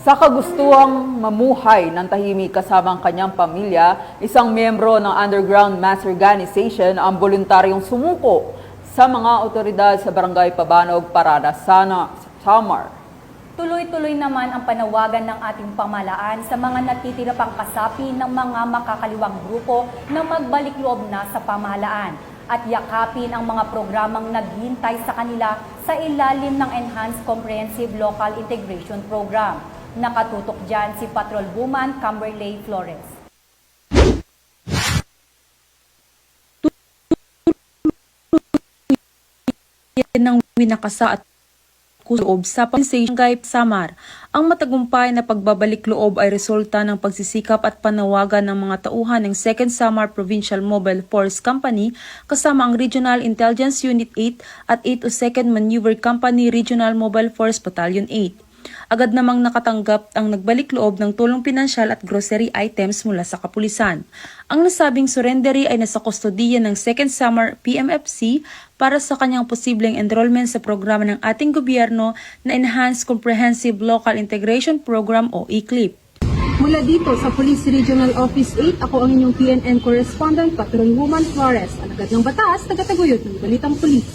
Sa kagustuhang mamuhay ng tahimik kasama ang kanyang pamilya, isang miyembro ng Underground Mass Organization ang voluntaryong sumuko sa mga otoridad sa Barangay Pabanog, Parada, Sana, Samar. Tuloy-tuloy naman ang panawagan ng ating pamalaan sa mga natitira pang kasapi ng mga makakaliwang grupo na magbalik loob na sa pamahalaan at yakapin ang mga programang naghintay sa kanila sa ilalim ng Enhanced Comprehensive Local Integration Program. Nakatutok dyan si Patrol Woman Camberley Flores. ng winakasa at loob sa Pansay Samar. Ang matagumpay na pagbabalik loob ay resulta ng pagsisikap at panawagan ng mga tauhan ng 2nd Samar Provincial Mobile Force Company kasama ang Regional Intelligence Unit 8 at 802nd Maneuver Company Regional Mobile Force Battalion 8. Agad namang nakatanggap ang nagbalik loob ng tulong pinansyal at grocery items mula sa kapulisan. Ang nasabing surrendery ay nasa kustodiya ng 2nd Summer PMFC para sa kanyang posibleng enrollment sa programa ng ating gobyerno na Enhanced Comprehensive Local Integration Program o ECLIP. Mula dito sa Police Regional Office 8, ako ang inyong PNN Correspondent, Patrol Woman Flores, alagad ng batas, tagataguyod ng Balitang Police.